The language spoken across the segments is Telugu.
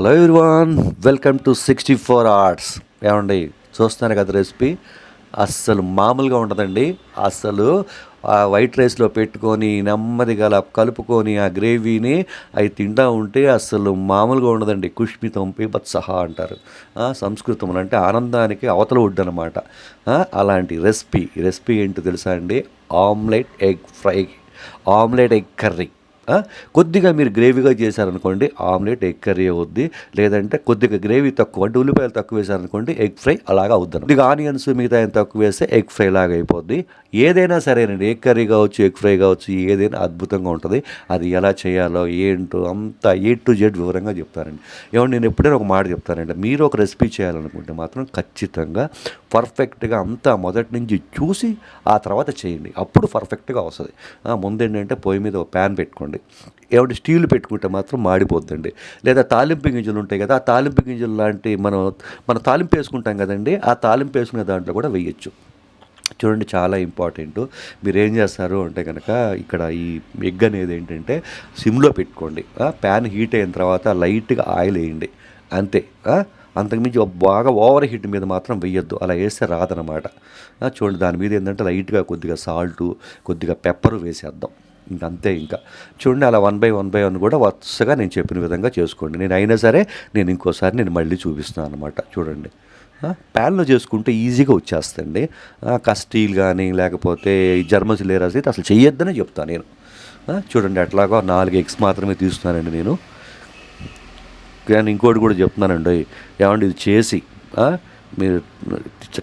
Hello everyone welcome to sixty four arts ఏమండి చూస్తున్నారు కదా రెసిపీ? అస్సలు మామూలుగా ఉండదండి. అస్సలు ఆ వైట్ రైస్లో పెట్టుకొని నెమ్మదిగా అలా కలుపుకొని ఆ గ్రేవీని అవి తింటా ఉంటే అస్సలు మామూలుగా ఉండదండి. కుష్మితం పీబత్సహ అంటారు. సంస్కృతం అంటే ఆనందానికి అవతల ఒడ్డు అనమాట అలాంటి రెసిపీ. రెసిపీ ఏంటో తెలుసా అండి? Omelette egg fry. Omelette egg curry. కొద్దిగా మీరు గ్రేవీగా చేశారనుకోండి ఆమ్లెట్ ఎగ్ కర్రీ అవుద్ది. లేదంటే కొద్దిగా గ్రేవీ తక్కువ అంటే ఉల్లిపాయలు తక్కువ వేశారనుకోండి ఎగ్ ఫ్రై అలాగా అవుద్ది కొద్దిగా ఆనియన్స్ మిగతా ఏం తక్కువ వేస్తే ఎగ్ ఫ్రై లాగా అయిపోద్ది. ఏదైనా సరేనండి ఎగ్ కర్రీ కావచ్చు ఎగ్ ఫ్రై కావచ్చు ఏదైనా అద్భుతంగా ఉంటుంది. అది ఎలా చేయాలో ఏంటో అంతా ఏ టు జెడ్ వివరంగా చెప్తారండి ఏమంటే నేను ఎప్పుడైనా ఒక మాట చెప్తానండి మీరు ఒక రెసిపీ చేయాలనుకుంటే మాత్రం ఖచ్చితంగా పర్ఫెక్ట్గా అంతా మొదటి నుంచి చూసి ఆ తర్వాత చేయండి. అప్పుడు పర్ఫెక్ట్గా వస్తుంది. ముందేంటంటే పొయ్యి మీద ఒక ప్యాన్ పెట్టుకోండి. ఏమంటే స్టీల్ పెట్టుకుంటే మాత్రం మాడిపోద్దండి. లేదా తాలింపు గింజలు ఉంటాయి కదా ఆ తాలింపు గింజలు లాంటి మనం మన తాలింపు వేసుకుంటాం కదండి ఆ తాలింపు వేసుకునే దాంట్లో కూడా వేయచ్చు. చూడండి చాలా ఇంపార్టెంట్. మీరు ఏం చేస్తారు అంటే కనుక ఇక్కడ ఈ ఎగ్ అనేది ఏంటంటే సిమ్లో పెట్టుకోండి. ప్యాన్ హీట్ అయిన తర్వాత లైట్గా ఆయిల్ వేయండి. అంతే. అంతకుమించి బాగా ఓవర్ హీట్ మీద మాత్రం వేయొద్దు. అలా వేస్తే రాదనమాట చూడండి దాని మీద ఏంటంటే లైట్గా కొద్దిగా సాల్టు కొద్దిగా పెప్పరు వేసేద్దాం. ఇంక అంతే ఇంకా. చూడండి అలా one by one by one కూడా వరుసగా నేను చెప్పిన విధంగా చేసుకోండి. నేను అయినా సరే నేను ఇంకోసారి నేను మళ్ళీ చూపిస్తాను అనమాట చూడండి. ప్యాన్లో చేసుకుంటే ఈజీగా వచ్చేస్తండి కస్టీల్ కానీ లేకపోతే ఈ జర్మన్స్ లేరాస్ అయితే అసలు చెయ్యొద్దనే చెప్తాను నేను. చూడండి అట్లాగా నాలుగు ఎగ్స్ మాత్రమే తీస్తున్నానండి నేను. కానీ ఇంకోటి కూడా చెప్తున్నానండి. ఏమండి ఇది చేసి మీరు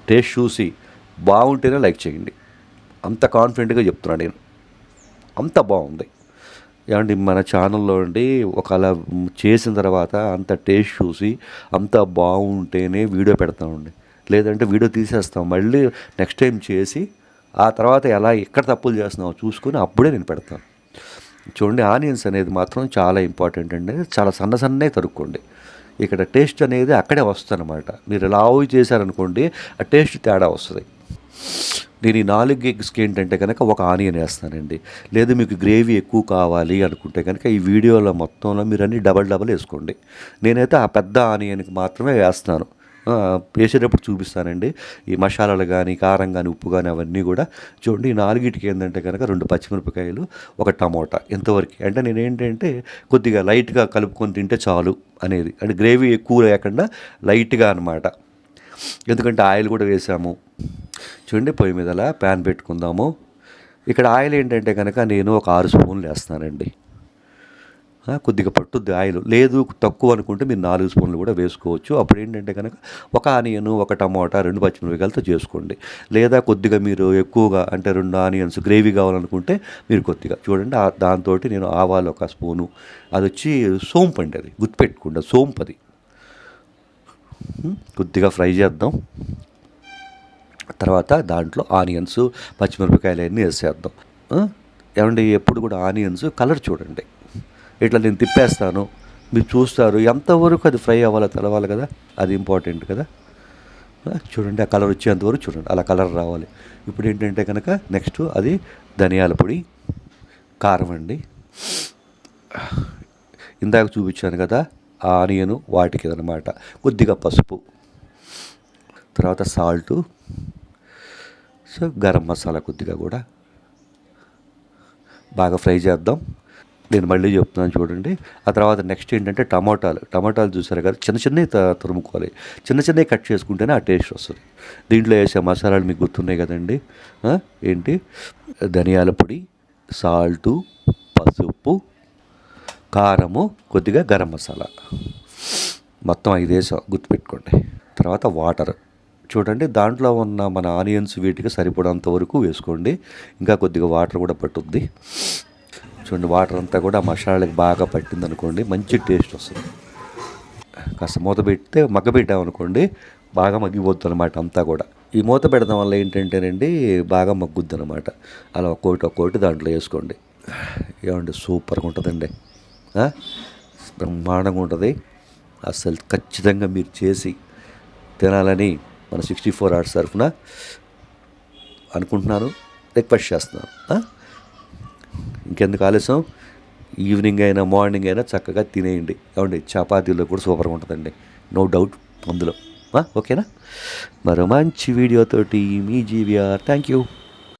టేస్ట్ చూసి బాగుంటేనే లైక్ చేయండి. అంత కాన్ఫిడెంట్గా చెప్తున్నాను నేను. అంత బాగుంది. ఏమండి మన ఛానల్లో అండి ఒకవేళ చేసిన తర్వాత అంత టేస్ట్ చూసి అంత బాగుంటేనే వీడియో పెడతామండి. లేదంటే వీడియో తీసేస్తాం. మళ్ళీ నెక్స్ట్ టైం చేసి ఆ తర్వాత ఎలా ఎక్కడ తప్పులు చేస్తున్నావు చూసుకొని అప్పుడే నేను పెడతాను. చూడండి ఆనియన్స్ అనేది మాత్రం చాలా ఇంపార్టెంట్ అండి. చాలా సన్న సన్నే తరుక్కోండి. ఇక్కడ టేస్ట్ అనేది అక్కడే వస్తుంది అనమాట మీరు ఇలా ఆవు చేశారనుకోండి ఆ టేస్ట్ తేడా వస్తుంది. నేను ఈ నాలుగు ఎగ్స్కి ఏంటంటే కనుక ఒక ఆనియన్ వేస్తానండి. లేదు మీకు గ్రేవీ ఎక్కువ కావాలి అనుకుంటే కనుక ఈ వీడియోలో మొత్తంలో మీరు అన్ని డబల్ డబల్ వేసుకోండి. నేనైతే ఆ పెద్ద ఆనియన్కి మాత్రమే వేస్తాను. వేసేటప్పుడు చూపిస్తానండి. ఈ మసాలాలు కానీ కారం కానీ ఉప్పు కానీ అవన్నీ కూడా చూడండి ఈ నాలుగిటికి ఏంటంటే కనుక రెండు పచ్చిమిరపకాయలు ఒక టమోటా ఇంతవరకు. అంటే నేను ఏంటంటే కొద్దిగా లైట్గా కలుపుకొని తింటే చాలు అనేది. అంటే గ్రేవీ ఎక్కువ లేకుండా లైట్గా అనమాట ఎందుకంటే ఆయిల్ కూడా వేసాము. చూడండి పొయ్యి మీద అలా ప్యాన్ పెట్టుకుందాము. ఇక్కడ ఆయిల్ ఏంటంటే కనుక నేను ఒక ఆరు స్పూన్లు వేస్తానండి. కొద్దిగా పట్టుద్ది ఆయిల్. లేదు తక్కువ అనుకుంటే మీరు నాలుగు స్పూన్లు కూడా వేసుకోవచ్చు. అప్పుడు ఏంటంటే కనుక ఒక ఆనియన్ ఒక టమోటా రెండు పచ్చిమిరపకాయలతో చేసుకోండి. లేదా కొద్దిగా మీరు ఎక్కువగా అంటే రెండు ఆనియన్స్ గ్రేవీ కావాలనుకుంటే మీరు కొద్దిగా. చూడండి దాంతో నేను ఆవాలు ఒక స్పూను. అది వచ్చి సోంపు అండి అది. గుర్తుపెట్టుకోండి అది సోంపు అది. కొద్దిగా ఫ్రై చేద్దాం. తర్వాత దాంట్లో ఆనియన్స్ పచ్చిమిరపకాయలు అన్నీ వేసేద్దాం ఏమండి ఎప్పుడు కూడా ఆనియన్స్ కలర్ చూడండి. ఇట్లా నేను తిప్పేస్తాను. మీరు చూస్తారు ఎంతవరకు అది ఫ్రై అవ్వాలో తెలవాలి కదా అది ఇంపార్టెంట్ కదా. చూడండి ఆ కలర్ వచ్చేంతవరకు చూడండి అలా కలర్ రావాలి. ఇప్పుడు ఏంటంటే కనుక నెక్స్ట్ అది ధనియాల పొడి కారం అండి. ఇందాక చూపించాను కదా ఆ ఆనియను వాటికి అనమాట కొద్దిగా పసుపు తర్వాత సాల్టు సో గరం మసాలా కొద్దిగా కూడా. బాగా ఫ్రై చేద్దాం. నేను మళ్ళీ చెప్తున్నాను చూడండి. ఆ తర్వాత నెక్స్ట్ ఏంటంటే టమాటాలు. టమాటాలు చూసారు కదా చిన్న చిన్నవి త- తురుముకోవాలి. చిన్న చిన్నవి కట్ చేసుకుంటేనే ఆ టేస్ట్ వస్తుంది. దీంట్లో వేసే మసాలాలు మీకు గుర్తున్నాయి కదండి. ఏంటి? ధనియాల పొడి సాల్టు పసుపు కారము కొద్దిగా గరం మసాలా. మొత్తం ఐదు వేసాం గుర్తుపెట్టుకోండి. తర్వాత వాటర్. చూడండి దాంట్లో ఉన్న మన ఆనియన్స్ వీటికి సరిపడంత వరకు వేసుకోండి. ఇంకా కొద్దిగా వాటర్ కూడా పట్టుద్ది. చూడండి వాటర్ అంతా కూడా మసాలాకి బాగా పట్టింది అనుకోండి మంచి టేస్ట్ వస్తుంది. కాస్త మూత పెడితే మగ్గ పెట్టామనుకోండి బాగా మగ్గిపోద్ది అనమాట అంతా కూడా. ఈ మూత పెడతాం వల్ల ఏంటంటేనండి బాగా మగ్గుద్ది అనమాట అలా ఒక్కోటి ఒక్కోటి దాంట్లో వేసుకోండి. ఏమండి సూపర్గా ఉంటుందండి. బ్రహ్మాండంగా ఉంటుంది. అసలు ఖచ్చితంగా మీరు చేసి తినాలని మన సిక్స్టీ ఫోర్ అవర్స్ తరఫున అనుకుంటున్నాను. రిక్వెస్ట్ చేస్తున్నాను. ఇంకెందుకు ఆలస్యం? ఈవినింగ్ అయినా మార్నింగ్ అయినా చక్కగా తినేయండి. ఏమండి చపాతీలో కూడా సూపర్గా ఉంటుందండి. నో డౌట్ అందులో. ఓకేనా? మరో మంచి వీడియోతోటి మీ జీవిఆర్. Thank you.